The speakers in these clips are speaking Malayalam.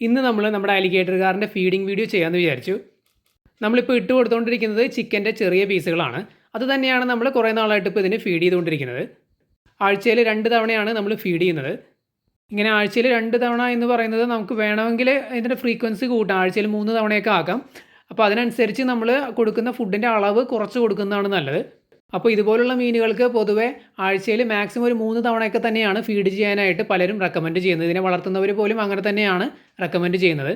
ഇന്ന് നമ്മൾ നമ്മുടെ അലിഗേറ്റർ കാറിന്റെ ഫീഡിംഗ് വീഡിയോ ചെയ്യാമെന്ന് വിചാരിച്ചു. നമ്മളിപ്പോൾ ഇട്ട് കൊടുത്തുകൊണ്ടിരിക്കുന്നത് ചിക്കന്റെ ചെറിയ പീസുകളാണ്. അത് തന്നെയാണ് നമ്മൾ കുറേ നാളായിട്ട് ഇപ്പോൾ ഇതിന് ഫീഡ് ചെയ്തുകൊണ്ടിരിക്കുന്നത്. ആഴ്ചയിൽ രണ്ട് തവണയാണ് നമ്മൾ ഫീഡ് ചെയ്യുന്നത്. ഇങ്ങനെ ആഴ്ചയിൽ രണ്ട് തവണ എന്ന് പറയുന്നത് നമുക്ക് വേണമെങ്കിൽ ഇതിന്റെ ഫ്രീക്വൻസി കൂട്ടാം. ആഴ്ചയിൽ മൂന്ന് തവണയൊക്കെ ആക്കാം. അപ്പോൾ അതിനനുസരിച്ച് നമ്മൾ കൊടുക്കുന്ന ഫുഡിന്റെ അളവ് കുറച്ച് കൊടുക്കുന്നതാണ് നല്ലത്. അപ്പോൾ ഇതുപോലുള്ള മീനുകൾക്ക് പൊതുവെ ആഴ്ചയിൽ മാക്സിമം ഒരു മൂന്ന് തവണയൊക്കെ തന്നെയാണ് ഫീഡ് ചെയ്യാനായിട്ട് പലരും റെക്കമെൻഡ് ചെയ്യുന്നത്. ഇതിനെ വളർത്തുന്നവർ പോലും അങ്ങനെ തന്നെയാണ് റെക്കമെൻഡ് ചെയ്യുന്നത്.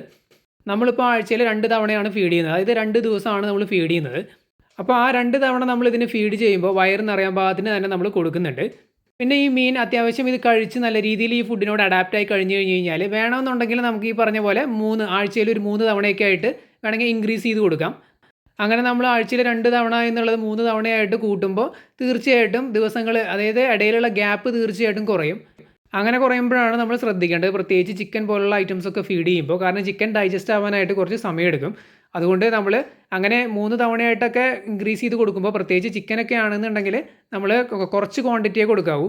നമ്മളിപ്പോൾ ആഴ്ചയിൽ രണ്ട് തവണയാണ് ഫീഡ് ചെയ്യുന്നത്. അതായത് രണ്ട് ദിവസമാണ് നമ്മൾ ഫീഡ് ചെയ്യുന്നത്. അപ്പോൾ ആ രണ്ട് തവണ നമ്മൾ ഇതിന് ഫീഡ് ചെയ്യുമ്പോൾ വയറ് നിറയാൻ പാകത്തിന് തന്നെ നമ്മൾ കൊടുക്കുന്നുണ്ട്. പിന്നെ ഈ മീൻ അത്യാവശ്യം ഇത് കഴിച്ച് നല്ല രീതിയിൽ ഈ ഫുഡിനോട് അഡാപ്റ്റ് ആയി കഴിഞ്ഞ് കഴിഞ്ഞ് കഴിഞ്ഞാൽ വേണമെന്നുണ്ടെങ്കിൽ നമുക്ക് ഈ പറഞ്ഞ പോലെ മൂന്ന് ആഴ്ചയിൽ ഒരു മൂന്ന് തവണയൊക്കെ ആയിട്ട് വേണമെങ്കിൽ ഇൻക്രീസ് ചെയ്ത് കൊടുക്കാം. അങ്ങനെ നമ്മൾ ആഴ്ചയിൽ രണ്ട് തവണ എന്നുള്ളത് മൂന്ന് തവണയായിട്ട് കൂട്ടുമ്പോൾ തീർച്ചയായിട്ടും ദിവസങ്ങൾ അതായത് ഇടയിലുള്ള ഗ്യാപ്പ് തീർച്ചയായിട്ടും കുറയും. അങ്ങനെ കുറയുമ്പോഴാണ് നമ്മൾ ശ്രദ്ധിക്കേണ്ടത്. പ്രത്യേകിച്ച് ചിക്കൻ പോലുള്ള ഐറ്റംസ് ഒക്കെ ഫീഡ് ചെയ്യുമ്പോൾ കാരണം ചിക്കൻ ഡൈജസ്റ്റ് ആവാനായിട്ട് കുറച്ച് സമയമെടുക്കും. അതുകൊണ്ട് നമ്മൾ അങ്ങനെ മൂന്ന് തവണയായിട്ടൊക്കെ ഇൻക്രീസ് ചെയ്ത് കൊടുക്കുമ്പോൾ പ്രത്യേകിച്ച് ചിക്കനൊക്കെ ആണെന്നുണ്ടെങ്കിൽ നമ്മൾ കുറച്ച് ക്വാണ്ടിറ്റിയെ കൊടുക്കാവൂ.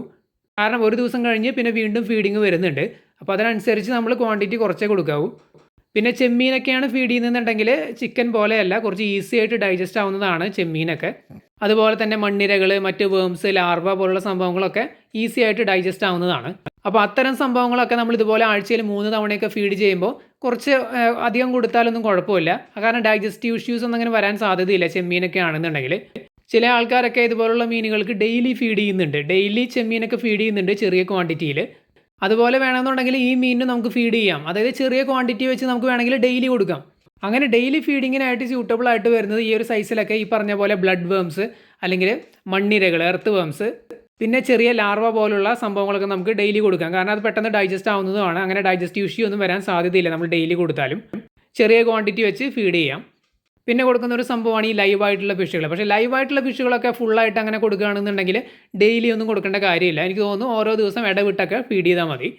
കാരണം ഒരു ദിവസം കഴിഞ്ഞ് പിന്നെ വീണ്ടും ഫീഡിങ് വരുന്നുണ്ട്. അപ്പോൾ അതിനനുസരിച്ച് നമ്മൾ ക്വാണ്ടിറ്റി കുറച്ചേ കൊടുക്കാവൂ. പിന്നെ ചെമ്മീനൊക്കെയാണ് ഫീഡ് ചെയ്യുന്നതെന്നുണ്ടെങ്കിൽ ചിക്കൻ പോലെയല്ല കുറച്ച് ഈസി ആയിട്ട് ഡൈജസ്റ്റ് ആവുന്നതാണ് ചെമ്മീനൊക്കെ. അതുപോലെ തന്നെ മണ്ണിരകൾ മറ്റ് വേംസ് ലാർവ പോലുള്ള സംഭവങ്ങളൊക്കെ ഈസി ആയിട്ട് ഡൈജസ്റ്റ് ആവുന്നതാണ്. അപ്പോൾ അത്തരം സംഭവങ്ങളൊക്കെ നമ്മൾ ഇതുപോലെ ആഴ്ചയിൽ മൂന്ന് തവണയൊക്കെ ഫീഡ് ചെയ്യുമ്പോൾ കുറച്ച് അധികം കൊടുത്താലൊന്നും കുഴപ്പമില്ല. കാരണം ഡൈജസ്റ്റീവ് ഇഷ്യൂസ് ഒന്നും അങ്ങനെ വരാൻ സാധ്യതയില്ല ചെമ്മീനൊക്കെ ആണെന്നുണ്ടെങ്കിൽ ചില ആൾക്കാരൊക്കെ ഇതുപോലുള്ള മീനുകൾക്ക് ഡെയിലി ഫീഡ് ചെയ്യുന്നുണ്ട്. ഡെയിലി ചെമ്മീനൊക്കെ ഫീഡ് ചെയ്യുന്നുണ്ട് ചെറിയ ക്വാണ്ടിറ്റിയിൽ അതുപോലെ വേണമെന്നുണ്ടെങ്കിൽ ഈ മീനിന് നമുക്ക് ഫീഡ് ചെയ്യാം. അതായത് ചെറിയ ക്വാണ്ടിറ്റി വെച്ച് നമുക്ക് വേണമെങ്കിൽ ഡെയിലി കൊടുക്കാം. അങ്ങനെ ഡെയിലി ഫീഡിങ്ങിനായിട്ട് സ്യൂട്ടബിൾ ആയിട്ട് വരുന്നത് ഈ ഒരു സൈസിലൊക്കെ ഈ പറഞ്ഞ പോലെ ബ്ലഡ് വേംസ് അല്ലെങ്കിൽ മണ്ണിരകൾ എർത്ത് വേംസ് പിന്നെ ചെറിയ ലാർവ പോലുള്ള സംഭവങ്ങളൊക്കെ നമുക്ക് ഡെയിലി കൊടുക്കാം. കാരണം അത് പെട്ടെന്ന് ഡൈജസ്റ്റ് ആവുന്നതുമാണ്. അങ്ങനെ ഡൈജസ്റ്റീവ് ഇഷ്യൂ ഒന്നും വരാൻ സാധ്യതയില്ല നമ്മൾ ഡെയിലി കൊടുത്താലും. ചെറിയ ക്വാണ്ടിറ്റി വെച്ച് ഫീഡ് ചെയ്യാം. പിന്നെ കൊടുക്കുന്ന ഒരു സംഭവമാണ് ഈ ലൈവായിട്ടുള്ള ഫിഷുകൾ പക്ഷേ ലൈവായിട്ടുള്ള ഫിഷുകളൊക്കെ ഫുള്ളായിട്ട് അങ്ങനെ കൊടുക്കുകയാണെന്നുണ്ടെങ്കിൽ ഡെയിലി ഒന്നും കൊടുക്കേണ്ട കാര്യമില്ല. എനിക്ക് തോന്നുന്നു ഓരോ ദിവസം ഇടവിട്ടൊക്കെ ഫീഡ് ചെയ്താൽ മതി.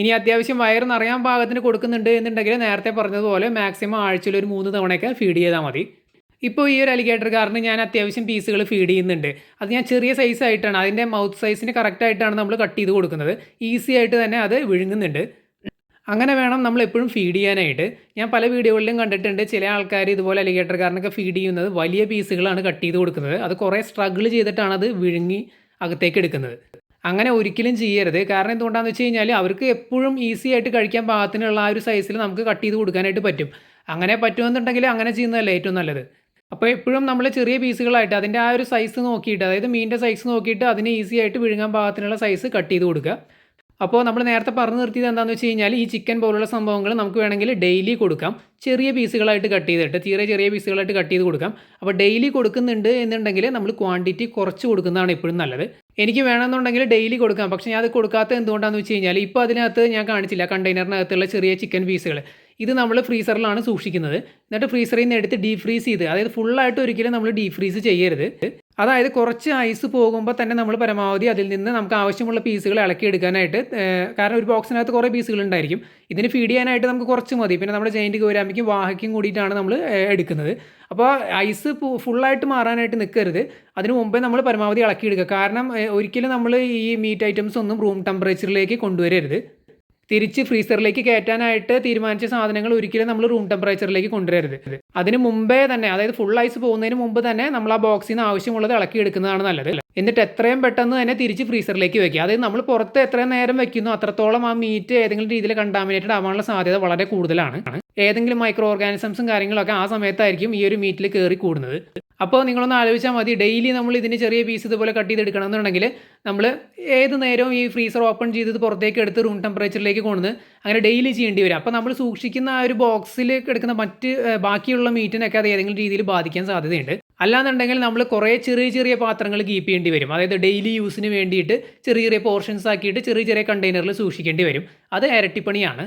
ഇനി അത്യാവശ്യം വയറ് നിറയാൻ പാകത്തിന് കൊടുക്കുന്നുണ്ട് എന്നുണ്ടെങ്കിൽ നേരത്തെ പറഞ്ഞതുപോലെ മാക്സിമം ആഴ്ചയിൽ ഒരു മൂന്ന് തവണയൊക്കെ ഫീഡ് ചെയ്താൽ മതി. ഇപ്പോൾ ഈ ഒരു അലിഗേറ്റർ കാറിന് ഞാൻ അത്യാവശ്യം പീസുകൾ ഫീഡ് ചെയ്യുന്നുണ്ട്. അത് ഞാൻ ചെറിയ സൈസായിട്ടാണ് അതിന്റെ മൗത്ത് സൈസിന് കറക്റ്റായിട്ടാണ് നമ്മൾ കട്ട് ചെയ്ത് കൊടുക്കുന്നത്. ഈസി ആയിട്ട് തന്നെ അത് വിഴുങ്ങുന്നുണ്ട്. അങ്ങനെ വേണം നമ്മൾ എപ്പോഴും ഫീഡ് ചെയ്യാനായിട്ട്. ഞാൻ പല വീഡിയോകളിലും കണ്ടിട്ടുണ്ട് ചില ആൾക്കാർ ഇതുപോലെ അലിഗേറ്റർ കാറിനൊക്കെ ഫീഡ് ചെയ്യുന്നത് വലിയ പീസുകളാണ് കട്ട് ചെയ്ത് കൊടുക്കുന്നത്. അത് കുറേ സ്ട്രഗിൾ ചെയ്തിട്ടാണ് അത് വിഴുങ്ങി അകത്തേക്ക് എടുക്കുന്നത്. അങ്ങനെ ഒരിക്കലും ചെയ്യരുത്. കാരണം എന്തുകൊണ്ടാണെന്ന് വെച്ച് കഴിഞ്ഞാൽ അവർക്ക് എപ്പോഴും ഈസി ആയിട്ട് കഴിക്കാൻ പാകത്തിനുള്ള ആ ഒരു സൈസിൽ നമുക്ക് കട്ട് ചെയ്ത് കൊടുക്കാനായിട്ട് പറ്റും. അങ്ങനെ പറ്റുമെന്നുണ്ടെങ്കിൽ അങ്ങനെ ചെയ്യുന്നതല്ലേ ഏറ്റവും നല്ലത്. അപ്പോൾ എപ്പോഴും നമ്മൾ ചെറിയ പീസുകളായിട്ട് അതിന്റെ ആ ഒരു സൈസ് നോക്കിയിട്ട് അതായത് മീനിന്റെ സൈസ് നോക്കിയിട്ട് അതിന് ഈസി ആയിട്ട് വിഴുങ്ങാൻ പാകത്തിനുള്ള സൈസ് കട്ട് ചെയ്ത് കൊടുക്കുക. അപ്പോൾ നമ്മൾ നേരത്തെ പറഞ്ഞു നിർത്തിയത് എന്താണെന്ന് വെച്ച് കഴിഞ്ഞാൽ ഈ ചിക്കൻ പോലുള്ള സംഭവങ്ങൾ നമുക്ക് വേണമെങ്കിൽ ഡെയിലി കൊടുക്കാം. ചെറിയ പീസുകളായിട്ട് കട്ട് ചെയ്തിട്ട് തീരെ ചെറിയ പീസുകളായിട്ട് കട്ട് ചെയ്ത് കൊടുക്കാം. അപ്പോൾ ഡെയിലി കൊടുക്കുന്നുണ്ട് എന്നുണ്ടെങ്കിൽ നമ്മൾ ക്വാണ്ടിറ്റി കുറച്ച് കൊടുക്കുന്നതാണ് എപ്പോഴും നല്ലത്. എനിക്ക് വേണമെന്നുണ്ടെങ്കിൽ ഡെയിലി കൊടുക്കാം. പക്ഷേ ഞാൻ അത് കൊടുക്കാത്ത എന്തുകൊണ്ടാണെന്ന് വെച്ച് കഴിഞ്ഞാൽ ഇപ്പോൾ അതിനകത്ത് ഞാൻ കാണിച്ചില്ല കണ്ടെയ്നറിനകത്തുള്ള ചെറിയ ചിക്കൻ പീസുകൾ. ഇത് നമ്മൾ ഫ്രീസറിലാണ് സൂക്ഷിക്കുന്നത്. എന്നിട്ട് ഫ്രീസറിൽ നിന്ന് എടുത്ത് ഡീപ് ഫ്രീസ് ചെയ്ത് അതായത് ഫുള്ളായിട്ട് ഒരിക്കലും നമ്മൾ ഡീപ് ഫ്രീസ് ചെയ്യരുത്. അതായത് കുറച്ച് ഐസ് പോകുമ്പോൾ തന്നെ നമ്മൾ പരമാവധി അതിൽ നിന്ന് നമുക്ക് ആവശ്യമുള്ള പീസുകൾ ഇളക്കിയെടുക്കാനായിട്ട് കാരണം ഒരു ബോക്സിനകത്ത് കുറേ പീസുകൾ ഉണ്ടായിരിക്കും. ഇതിന് ഫീഡ് ചെയ്യാനായിട്ട് നമുക്ക് കുറച്ച് മതി. പിന്നെ നമ്മുടെ ജയിന്റ് ഗൗരാമിക്കും വാഹയ്ക്കും കൂടിയിട്ടാണ് നമ്മൾ എടുക്കുന്നത്. അപ്പോൾ ഐസ് ഫുള്ളായിട്ട് മാറാനായിട്ട് നിൽക്കരുത് അതിനു മുമ്പേ നമ്മൾ പരമാവധി ഇളക്കിയെടുക്കുക. കാരണം ഒരിക്കലും നമ്മൾ ഈ മീറ്റ് ഐറ്റംസ് ഒന്നും റൂം ടെമ്പറേച്ചറിലേക്ക് കൊണ്ടുവരരുത്. തിരിച്ച് ഫ്രീസറിലേക്ക് കയറ്റാനായിട്ട് തീരുമാനിച്ച സാധനങ്ങൾ ഒരിക്കലും നമ്മൾ റൂം ടെമ്പറേച്ചറിലേക്ക് കൊണ്ടുവരരുത്. അതിന് മുമ്പേ തന്നെ അതായത് ഫുൾ ഐസ് പോകുന്നതിന് മുമ്പ് തന്നെ നമ്മൾ ആ ബോക്സിൽ നിന്ന് ആവശ്യമുള്ളത് ഇളക്കി എടുക്കുന്നതാണ് നല്ലത്. എന്നിട്ട് എത്രയും പെട്ടെന്ന് തന്നെ തിരിച്ച് ഫ്രീസറിലേക്ക് വെക്കുക. അതായത് നമ്മൾ പുറത്ത് എത്രയും നേരം വെക്കുന്നു അത്രത്തോളം ആ മീറ്റ് ഏതെങ്കിലും രീതിയിൽ കണ്ടാമിനേറ്റഡ് ആവാനുള്ള സാധ്യത വളരെ കൂടുതലാണ്. ഏതെങ്കിലും മൈക്രോ ഓർഗാനിസംസും കാര്യങ്ങളൊക്കെ ആ സമയത്തായിരിക്കും ഈ ഒരു മീറ്റിൽ കയറി കൂടുന്നത്. അപ്പോൾ നിങ്ങളൊന്ന് ആലോചിച്ചാൽ മതി ഡെയിലി നമ്മൾ ഇതിന് ചെറിയ പീസ് ഇതുപോലെ കട്ട് ചെയ്തെടുക്കണം എന്നുണ്ടെങ്കിൽ നമ്മൾ ഏത് നേരവും ഈ ഫ്രീസർ ഓപ്പൺ ചെയ്ത് പുറത്തേക്ക് എടുത്ത് റൂം ടെമ്പറേച്ചറിലേക്ക് കൊണ്ടുവന്ന് അങ്ങനെ ഡെയിലി ചെയ്യേണ്ടി വരും. അപ്പോൾ നമ്മൾ സൂക്ഷിക്കുന്ന ആ ഒരു ബോക്സിൽ എടുക്കുന്ന മറ്റ് ഏഹ്, ബാക്കിയുള്ള മീറ്റിനൊക്കെ അത് ഏതെങ്കിലും രീതിയിൽ ബാധിക്കാൻ സാധ്യതയുണ്ട്. അല്ലാന്നുണ്ടെങ്കിൽ നമ്മൾ കുറേ ചെറിയ ചെറിയ പാത്രങ്ങൾ കീപ്പ് ചെയ്യേണ്ടി വരും. അതായത് ഡെയിലി യൂസിന് വേണ്ടിയിട്ട് ചെറിയ ചെറിയ പോർഷൻസ് ആക്കിയിട്ട് ചെറിയ ചെറിയ കണ്ടെയ്നറിൽ സൂക്ഷിക്കേണ്ടി വരും. അത് ഇരട്ടിപ്പണിയാണ്.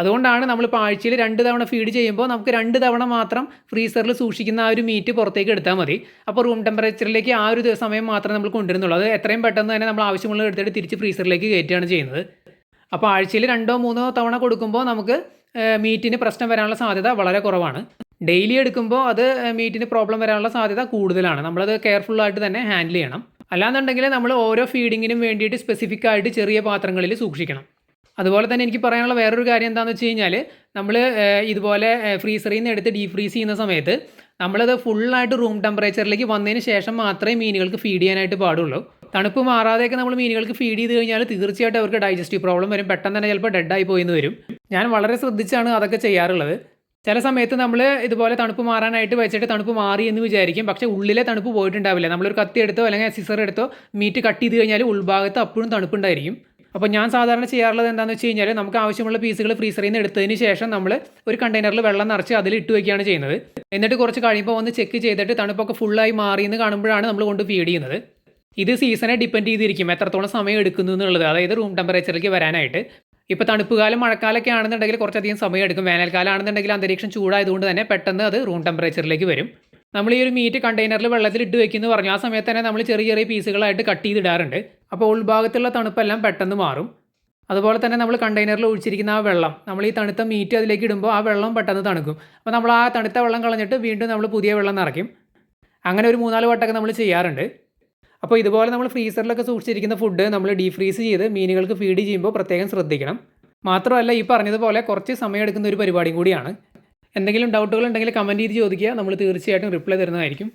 അതുകൊണ്ടാണ് നമ്മളിപ്പോൾ ആഴ്ചയിൽ രണ്ട് തവണ ഫീഡ് ചെയ്യുമ്പോൾ നമുക്ക് രണ്ട് തവണ മാത്രം ഫ്രീസറിൽ സൂക്ഷിക്കുന്ന ആ ഒരു മീറ്റ് പുറത്തേക്ക് എടുത്താൽ മതി. അപ്പോൾ റൂം ടെമ്പറേച്ചറിലേക്ക് ആ ഒരു സമയം മാത്രമേ നമ്മൾ കൊണ്ടുവരുന്നുള്ളൂ. അത് എത്രയും പെട്ടെന്ന് തന്നെ നമ്മൾ ആവശ്യമുള്ളത് എടുത്തിട്ട് തിരിച്ച് ഫ്രീസറിലേക്ക് കയറ്റുകയാണ് ചെയ്യുന്നത്. അപ്പോൾ ആഴ്ചയിൽ രണ്ടോ മൂന്നോ തവണ കൊടുക്കുമ്പോൾ നമുക്ക് മീറ്റിന് പ്രശ്നം വരാനുള്ള സാധ്യത വളരെ കുറവാണ്. ഡെയിലി എടുക്കുമ്പോൾ അത് മീറ്റിന് പ്രോബ്ലം വരാനുള്ള സാധ്യത കൂടുതലാണ്. നമ്മളത് കെയർഫുള്ളായിട്ട് തന്നെ ഹാൻഡിൽ ചെയ്യണം. അല്ലാന്നുണ്ടെങ്കിൽ നമ്മൾ ഓരോ ഫീഡിങ്ങിനും വേണ്ടിയിട്ട് സ്പെസിഫിക് ആയിട്ട് ചെറിയ പാത്രങ്ങളിൽ സൂക്ഷിക്കണം. അതുപോലെ തന്നെ എനിക്ക് പറയാനുള്ള വേറൊരു കാര്യം എന്താണെന്ന് വെച്ച് കഴിഞ്ഞാൽ നമ്മൾ ഇതുപോലെ ഫ്രീസറിൽ നിന്ന് എടുത്ത് ഡീപ് ഫ്രീസ് ചെയ്യുന്ന സമയത്ത് നമ്മളത് ഫുള്ളായിട്ട് റൂം ടെമ്പറേച്ചറിലേക്ക് വന്നതിന് ശേഷം മാത്രമേ മീനുകൾക്ക് ഫീഡ് ചെയ്യാനായിട്ട് പാടുള്ളൂ. തണുപ്പ് മാറാതെയൊക്കെ നമ്മൾ മീനുകൾക്ക് ഫീഡ് ചെയ്ത് കഴിഞ്ഞാൽ തീർച്ചയായിട്ടും അവർക്ക് ഡൈജസ്റ്റീവ് പ്രോബ്ലം വരും. പെട്ടെന്ന് തന്നെ ചിലപ്പോൾ ഡെഡായി പോയിന്ന് വരും. ഞാൻ വളരെ ശ്രദ്ധിച്ചാണ് അതൊക്കെ ചെയ്യാറുള്ളത്. ചില സമയത്ത് നമ്മൾ ഇതുപോലെ തണുപ്പ് മാറാനായിട്ട് വെച്ചിട്ട് തണുപ്പ് മാറി എന്ന് വിചാരിക്കും. പക്ഷേ ഉള്ളിലെ തണുപ്പ് പോയിട്ടുണ്ടാവില്ല. നമ്മളൊരു കത്തി എടുത്തോ അല്ലെങ്കിൽ സിസർ എടുത്തോ മീറ്റ് കട്ട് ചെയ്ത് കഴിഞ്ഞാൽ ഉൾഭാഗത്ത് അപ്പോഴും തണുപ്പുണ്ടായിരിക്കും. അപ്പോൾ ഞാൻ സാധാരണ ചെയ്യാറുള്ളത് എന്താണെന്ന് വെച്ച് കഴിഞ്ഞാൽ നമുക്ക് ആവശ്യമുള്ള പീസുകൾ ഫ്രീസറിൽ നിന്ന് എടുത്തതിന് ശേഷം നമ്മൾ ഒരു കണ്ടെയ്നറിൽ വെള്ളം നിറച്ച് അതിൽ ഇട്ട് വയ്ക്കുകയാണ് ചെയ്യുന്നത്. എന്നിട്ട് കുറച്ച് കഴിയുമ്പോൾ ഒന്ന് ചെക്ക് ചെയ്തിട്ട് തണുപ്പൊക്കെ ഫുള്ളായി മാറി എന്ന് കാണുമ്പോഴാണ് നമ്മൾ കൊണ്ട് ഫീഡ് ചെയ്യുന്നത്. ഇത് സീസണെ ഡിപ്പെൻഡ് ചെയ്തിരിക്കും. എത്രത്തോളം സമയം എടുക്കുന്നു എന്നുള്ളത്. അതായത് റൂം ടെമ്പറേച്ചറിലേക്ക് വരാനായിട്ട്. ഇപ്പോൾ തണുപ്പ് കാലം മഴക്കാലമൊക്കെ ആണെന്നുണ്ടെങ്കിൽ കുറച്ചധികം സമയം എടുക്കും. വേനൽക്കാലം ആണെന്നുണ്ടെങ്കിൽ അന്തരീക്ഷം ചൂടായതുകൊണ്ട് തന്നെ പെട്ടെന്ന് അത് റൂം ടെമ്പറേച്ചറിലേക്ക് വരും. നമ്മൾ ഈ ഒരു മീറ്റ് കണ്ടെയ്നറിൽ വെള്ളത്തിൽ ഇട്ട് വെക്കുന്നു പറഞ്ഞു ആ സമയത്ത് തന്നെ നമ്മൾ ചെറിയ ചെറിയ പീസുകളായിട്ട് കട്ട് ചെയ്തിടാറുണ്ട്. അപ്പോൾ ഉൾഭാഗത്തുള്ള തണുപ്പെല്ലാം പെട്ടെന്ന് മാറും. അതുപോലെ തന്നെ നമ്മൾ കണ്ടെയ്നറിൽ ഒഴിച്ചിരിക്കുന്ന ആ വെള്ളം നമ്മൾ ഈ തണുത്ത മീറ്റ് അതിലേക്ക് ഇടുമ്പോൾ ആ വെള്ളം പെട്ടെന്ന് തണുക്കും. അപ്പോൾ നമ്മൾ ആ തണുത്ത വെള്ളം കളഞ്ഞിട്ട് വീണ്ടും നമ്മൾ പുതിയ വെള്ളം നിറയ്ക്കും. അങ്ങനെ ഒരു മൂന്നാൽ വട്ടമൊക്കെ നമ്മൾ ചെയ്യാറുണ്ട്. അപ്പോൾ ഇതുപോലെ നമ്മൾ ഫ്രീസറിലൊക്കെ സൂക്ഷിച്ചിരിക്കുന്ന ഫുഡ് നമ്മൾ ഡീഫ്രീസ് ഫ്രീസ് ചെയ്ത് മീനുകൾക്ക് ഫീഡ് ചെയ്യുമ്പോൾ പ്രത്യേകം ശ്രദ്ധിക്കണം. മാത്രമല്ല ഈ പറഞ്ഞതുപോലെ കുറച്ച് സമയം എടുക്കുന്ന ഒരു പരിപാടിയും കൂടിയാണ്. എന്തെങ്കിലും ഡൗട്ടുകൾ ഉണ്ടെങ്കിൽ കമന്റ് ചെയ്ത് ചോദിക്കുക. നമ്മൾ തീർച്ചയായിട്ടും റിപ്ലൈ തരുന്നതായിരിക്കും.